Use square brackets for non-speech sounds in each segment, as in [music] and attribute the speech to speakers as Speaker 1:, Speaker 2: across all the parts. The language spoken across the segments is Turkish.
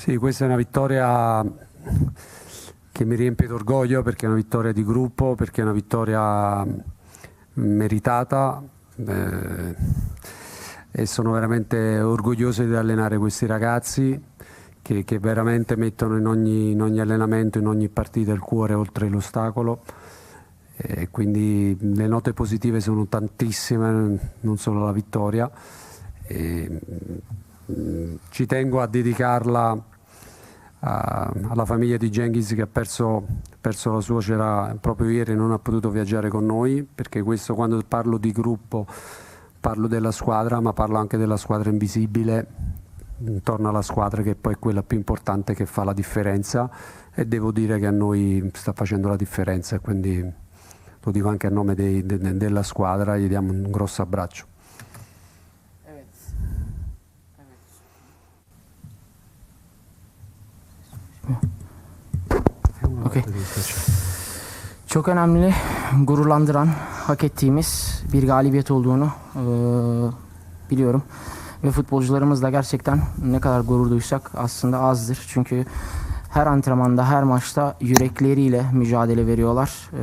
Speaker 1: Sì, questa è una vittoria che mi riempie d'orgoglio perché è una vittoria di gruppo, perché è una vittoria meritata eh, e sono veramente orgoglioso di allenare questi ragazzi che, che veramente mettono in ogni, in ogni, allenamento, in ogni partita il cuore oltre l'ostacolo. E quindi le note positive sono tantissime, non solo la vittoria. E, mm, ci tengo a dedicarla a, alla famiglia di Genghis che ha perso, perso la suocera proprio ieri e non ha potuto viaggiare con noi, perché questo quando parlo di gruppo parlo della squadra, ma parlo anche della squadra invisibile intorno alla squadra che poi è quella più importante che fa la differenza e devo dire che a noi sta facendo la differenza quindi lo dico anche a nome dei, de, della squadra, gli diamo un grosso abbraccio.
Speaker 2: Okay. Çok önemli, gururlandıran, hak ettiğimiz bir galibiyet olduğunu e, biliyorum. Ve futbolcularımızla gerçekten ne kadar gurur duysak aslında azdır. Çünkü her antrenmanda, her maçta yürekleriyle mücadele veriyorlar. E,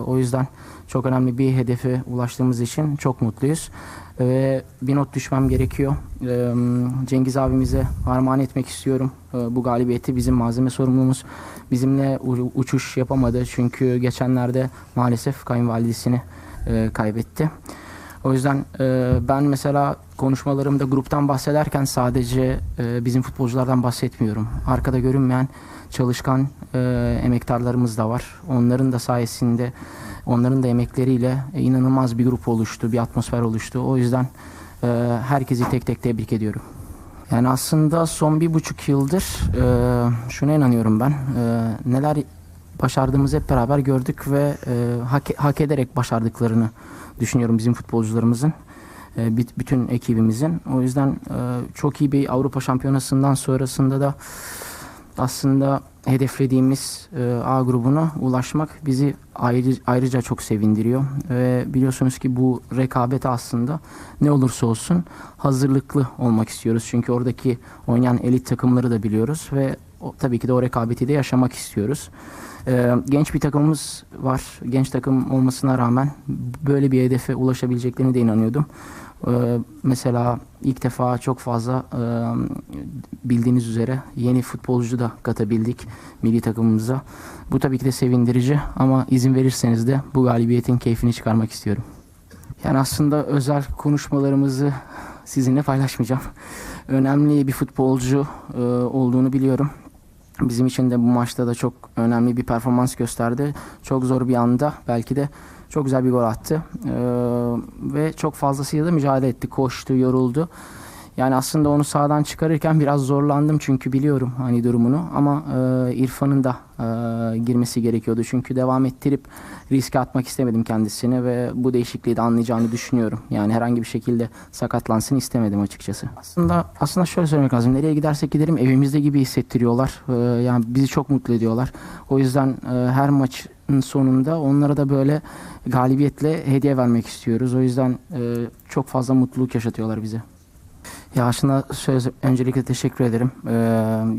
Speaker 2: o yüzden çok önemli bir hedefe ulaştığımız için çok mutluyuz. Ve bir not düşmem gerekiyor. E, Cengiz abimize armağan etmek istiyorum e, bu galibiyeti. Bizim malzeme sorumlumuz bizimle uçuş yapamadı. Çünkü geçenlerde maalesef kayınvalidesini e, kaybetti. O yüzden e, ben mesela konuşmalarımda gruptan bahsederken sadece e, bizim futbolculardan bahsetmiyorum. Arkada görünmeyen çalışkan e, emektarlarımız da var. Onların da sayesinde, onların da emekleriyle e, inanılmaz bir grup oluştu, bir atmosfer oluştu. O yüzden e, herkesi tek tek tebrik ediyorum. Yani aslında son bir buçuk yıldır e, şuna inanıyorum ben. E, neler başardığımızı hep beraber gördük ve e, hak, hak ederek başardıklarını düşünüyorum bizim futbolcularımızın. E, bütün ekibimizin. O yüzden e, çok iyi bir Avrupa Şampiyonası'ndan sonrasında da aslında hedeflediğimiz e, A grubuna ulaşmak bizi ayrı, ayrıca çok sevindiriyor. Biliyorsunuz ki bu rekabet aslında ne olursa olsun hazırlıklı olmak istiyoruz. Çünkü oradaki oynayan elit takımları da biliyoruz ve o, tabii ki de o rekabeti de yaşamak istiyoruz. Ee, genç bir takımımız var. Genç takım olmasına rağmen böyle bir hedefe ulaşabileceklerine de inanıyordum. Ee, mesela ilk defa çok fazla e, bildiğiniz üzere yeni futbolcu da katabildik milli takımımıza. Bu tabii ki de sevindirici ama izin verirseniz de bu galibiyetin keyfini çıkarmak istiyorum. Yani aslında özel konuşmalarımızı sizinle paylaşmayacağım. Önemli bir futbolcu e, olduğunu biliyorum. Bizim için de bu maçta da çok önemli bir performans gösterdi. Çok zor bir anda belki de çok güzel bir gol attı. Ee, ve çok fazlasıyla da mücadele etti. Koştu, yoruldu. Yani aslında onu sağdan çıkarırken [laughs] biraz zorlandım çünkü biliyorum hani durumunu ama e, İrfan'ın da e, girmesi gerekiyordu. Çünkü devam ettirip riske atmak istemedim kendisini ve bu değişikliği de anlayacağını düşünüyorum. Yani herhangi bir şekilde sakatlansın istemedim açıkçası. Aslında aslında şöyle söylemek lazım. Nereye gidersek gidelim evimizde gibi hissettiriyorlar. E, yani bizi çok mutlu ediyorlar. O yüzden e, her maçın sonunda onlara da böyle galibiyetle hediye vermek istiyoruz. O yüzden e, çok fazla mutluluk yaşatıyorlar bize. Ya aslında söz, öncelikle teşekkür ederim. Ee,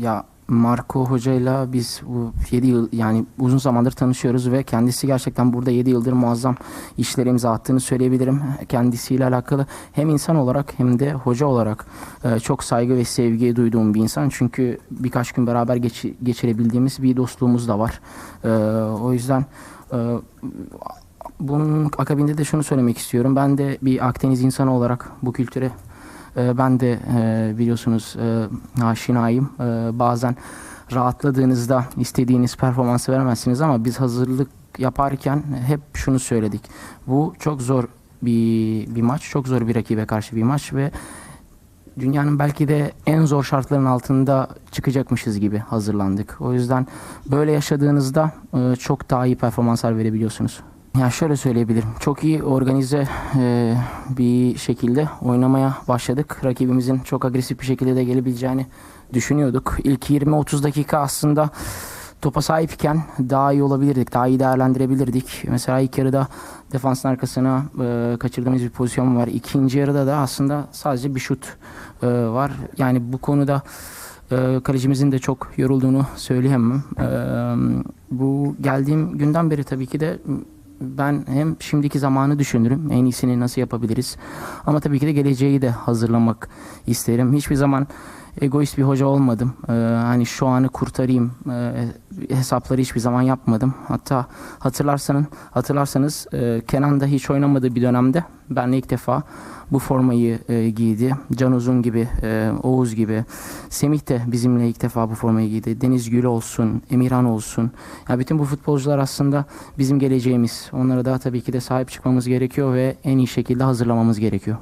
Speaker 2: ya Marco hocayla biz bu 7 yıl yani uzun zamandır tanışıyoruz ve kendisi gerçekten burada 7 yıldır muazzam işler imza attığını söyleyebilirim. Kendisiyle alakalı hem insan olarak hem de hoca olarak e, çok saygı ve sevgi duyduğum bir insan. Çünkü birkaç gün beraber geç, geçirebildiğimiz bir dostluğumuz da var. E, o yüzden e, bunun akabinde de şunu söylemek istiyorum. Ben de bir Akdeniz insanı olarak bu kültüre ee, ben de e, biliyorsunuz e, aşinayım. Ee, bazen rahatladığınızda istediğiniz performansı veremezsiniz ama biz hazırlık yaparken hep şunu söyledik. Bu çok zor bir, bir maç, çok zor bir rakibe karşı bir maç ve dünyanın belki de en zor şartların altında çıkacakmışız gibi hazırlandık. O yüzden böyle yaşadığınızda e, çok daha iyi performanslar verebiliyorsunuz. Ya şöyle söyleyebilirim. Çok iyi organize e, bir şekilde oynamaya başladık. Rakibimizin çok agresif bir şekilde de gelebileceğini düşünüyorduk. İlk 20-30 dakika aslında topa sahipken daha iyi olabilirdik, daha iyi değerlendirebilirdik. Mesela ilk yarıda defansın arkasına e, kaçırdığımız bir pozisyon var. İkinci yarıda da aslında sadece bir şut e, var. Yani bu konuda e, kalecimizin de çok yorulduğunu söyleyemem. E, bu geldiğim günden beri tabii ki de ben hem şimdiki zamanı düşünürüm. En iyisini nasıl yapabiliriz? Ama tabii ki de geleceği de hazırlamak isterim. Hiçbir zaman egoist bir hoca olmadım. Ee, hani şu anı kurtarayım e, hesapları hiçbir zaman yapmadım. Hatta hatırlarsanız hatırlarsanız e, Kenan da hiç oynamadığı bir dönemde benle ilk defa bu formayı e, giydi. Can Uzun gibi, e, Oğuz gibi. Semih de bizimle ilk defa bu formayı giydi. Deniz Gül olsun, Emirhan olsun. Ya bütün bu futbolcular aslında bizim geleceğimiz. Onlara da tabii ki de sahip çıkmamız gerekiyor ve en iyi şekilde hazırlamamız gerekiyor.